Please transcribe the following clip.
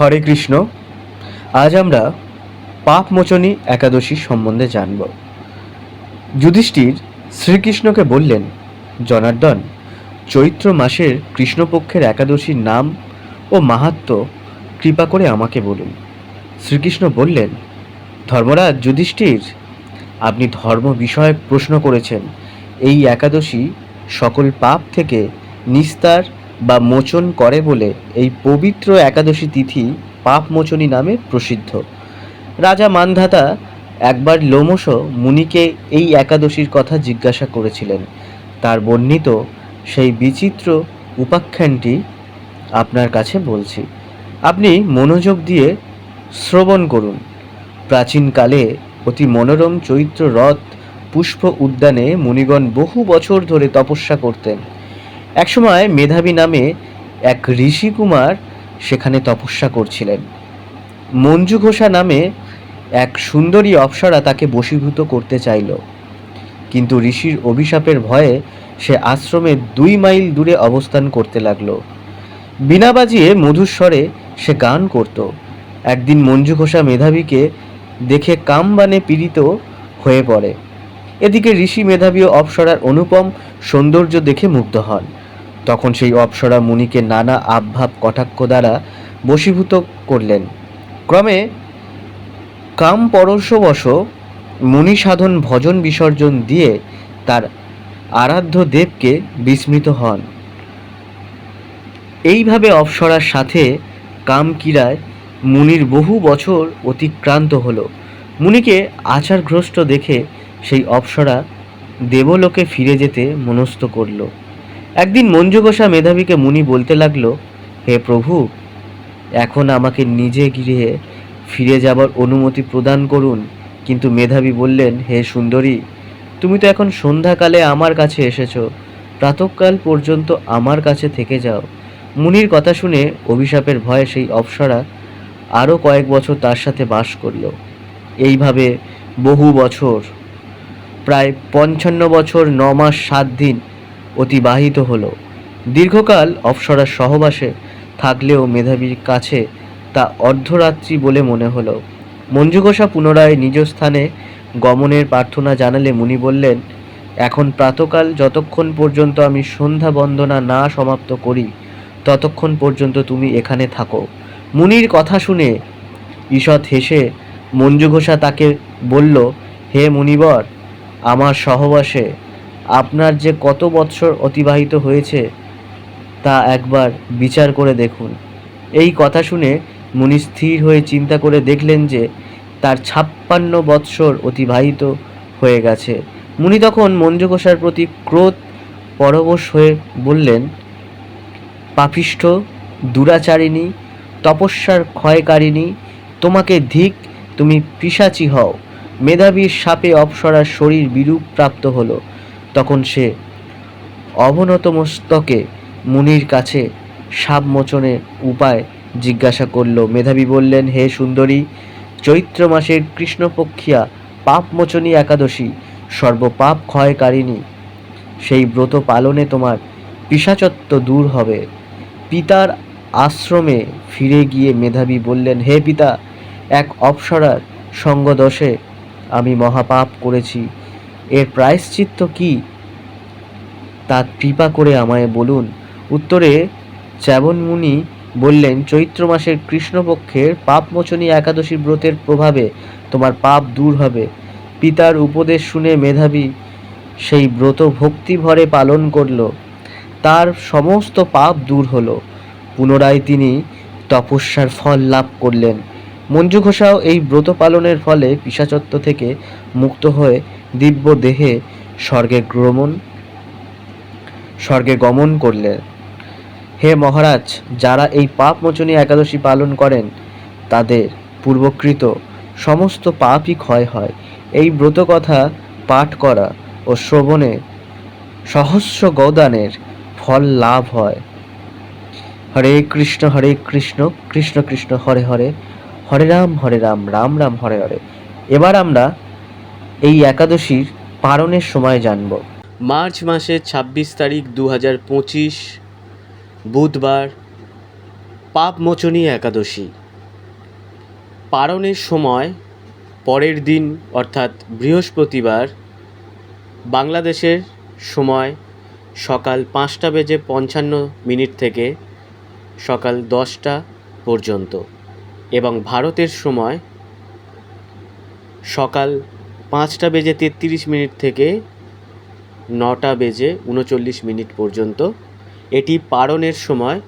হরে কৃষ্ণ। আজ আমরা পাপমোচনী একাদশী সম্বন্ধে জানব। যুধিষ্ঠির শ্রীকৃষ্ণকে বললেন, জনার্দন, চৈত্র মাসের কৃষ্ণপক্ষের একাদশীর নাম ও মাহাত্ম কৃপা করে আমাকে বলুন। শ্রীকৃষ্ণ বললেন, ধর্মরাজ যুধিষ্ঠির, আপনি ধর্ম বিষয়ক প্রশ্ন করেছেন। এই একাদশী সকল পাপ থেকে নিস্তার বা মোচন করে বলে এই পবিত্র একাদশী তিথি পাপ মোচনী নামে প্রসিদ্ধ। রাজা মানধাতা একবার লোমশ মুনিকে এই একাদশীর কথা জিজ্ঞাসা করেছিলেন। তার বর্ণিত সেই বিচিত্র উপাখ্যানটি আপনার কাছে বলছি। আপনি মনোযোগ দিয়ে শ্রবণ করুন। প্রাচীনকালে অতি মনোরম চৈত্র রথ পুষ্প উদ্যানে মুনিগণ বহু বছর ধরে তপস্যা করতেন। একসময় মেধাবী নামে এক ঋষিকুমার সেখানে তপস্যা করছিলেন। মঞ্জু ঘোষা নামে এক সুন্দরী অপ্সরা তাকে বশীভূত করতে চাইল। কিন্তু ঋষির অভিশাপের ভয়ে সে আশ্রমে দুই মাইল দূরে অবস্থান করতে লাগল। বিনা বাজিয়ে মধুস্বরে সে গান করত। একদিন মঞ্জু ঘোষা মেধাবীকে দেখে কামবানে পীড়িত হয়ে পড়ে। এদিকে ঋষি মেধাবী ও অপ্সরার অনুপম সৌন্দর্য দেখে মুগ্ধ হন। তখন সেই অপ্সরা মুনিকে নানা আবভাব কটাক্ষ দ্বারা বশীভূত করলেন। ক্রমে কাম পরশবশ মুনি সাধন ভজন বিসর্জন দিয়ে তার আরাধ্য দেবকে বিস্মৃত হন। এইভাবে অপ্সরার সাথে কামকিরায় মুনির বহু বছর অতিক্রান্ত হলো। মুনিকে আচারগ্রস্ত দেখে সেই অপ্সরা দেবলোকে ফিরে যেতে মনস্থ করল। একদিন মঞ্জুগোসা মেধাবীকে মুনি বলতে লাগল, হে প্রভু, এখন আমাকে নিজে গৃহে ফিরে যাবার অনুমতি প্রদান করুন। কিন্তু মেধাবী বললেন, হে সুন্দরী, তুমি তো এখন সন্ধ্যাকালে আমার কাছে এসেছ, প্রাতঃকাল পর্যন্ত আমার কাছে থেকে যাও। মুনির কথা শুনে অভিশাপের ভয়ে সেই অপ্সরা আরও কয়েক বছর তার সাথে বাস করল। এইভাবে বহু বছর, প্রায় পঞ্চান্ন বছর, ন মাস, সাত দিন অতিবাহিত হলো। দীর্ঘকাল অপ্সরার সহবাসে থাকলেও মেধাবীর কাছে তা অর্ধরাত্রি বলে মনে হলো। মঞ্জুঘোষা পুনরায় নিজ স্থানে গমনের প্রার্থনা জানালে মুনি বললেন, এখন প্রাতকাল, যতক্ষণ পর্যন্ত আমি সন্ধ্যা বন্দনা না সমাপ্ত করি, ততক্ষণ পর্যন্ত তুমি এখানে থাকো। মুনির কথা শুনে ঈষৎ হেসে মঞ্জুঘোষা তাকে বলল, হে মুনিবর, আমার সহবাসে আপনার যে কত বৎসর অতিবাহিত হয়েছে, তা একবার বিচার করে দেখুন। এই কথা শুনে মুনি স্থির হয়ে চিন্তা করে দেখলেন যে, তার ছাপ্পান্ন বৎসর অতিবাহিত হয়ে গেছে। মুনি তখন মঞ্জু ঘোষার প্রতি ক্রোধ পরবশ হয়ে বললেন, পাপিষ্ঠ, দুরাচারিণী, তপস্যার ক্ষয়কারিণী, তোমাকে ধিক, তুমি পিসাচি হও। মেধাবীর সাপে অপসরার শরীর বিরূপ প্রাপ্ত হলো। তখন সে অবনত মস্তকে মুনির কাছে সাপ মোচনের উপায় জিজ্ঞাসা করল। মেধাবী বললেন, হে সুন্দরী, চৈত্র মাসের কৃষ্ণপক্ষিয়া পাপমোচনী একাদশী, সর্বপাপ ক্ষয়কারিণী। সেই ব্রত পালনে তোমার পিসাচত্ব দূর হবে। পিতার আশ্রমে ফিরে গিয়ে মেধাবী বললেন, হে পিতা, এক অপ্সরার সঙ্গদোষে আমি মহাপাপ করেছি। এর প্রায়শ্চিত্ত কি? তা কৃপা করে আমায় বলুন। উত্তরে চ্যাবন মুনি বললেন, চৈত্র মাসের কৃষ্ণপক্ষের পাপমোচনী একাদশী ব্রতের প্রভাবে তোমার পাপ দূর হবে। পিতার উপদেশ শুনে মেধাবী সেই ব্রত ভক্তি ভরে পালন করল। তার সমস্ত পাপ দূর হলো। পুনরায় তিনি তপস্যার ফল লাভ করলেন। মঞ্জু ঘোষাও এই ব্রত পালনের ফলে পিসাচত্ব থেকে মুক্ত হয়ে দিব্য দেহে স্বর্গে গ্রমণ, স্বর্গে গমন করলেন। হে মহারাজ, যারা এই পাপ মোচনী একাদশী পালন করেন, তাদের পূর্বকৃত সমস্ত পাপই ক্ষয় হয়। এই ব্রত কথা পাঠ করা ও শ্রবণে সহস্র গৌদানের ফল লাভ হয়। হরে কৃষ্ণ হরে কৃষ্ণ কৃষ্ণ কৃষ্ণ, হরে হরে। হরে রাম হরে রাম রাম রাম, হরে হরে। এবার আমরা এই একাদশীর পালনের সময় জানব। মার্চ মাসের ছাব্বিশ তারিখ দু হাজার পঁচিশ, বুধবার, পাপমোচনী একাদশী। পারণের সময় পরের দিন, অর্থাৎ বৃহস্পতিবার, বাংলাদেশের সময় সকাল পাঁচটা বেজে পঞ্চান্ন মিনিট থেকে সকাল দশটা পর্যন্ত। এবং ভারতের সময় সকাল পাঁচটা বেজে তেত্রিশ মিনিট থেকে নটা বেজে উনচল্লিশ মিনিট পর্যন্ত। এটি পারণের সময়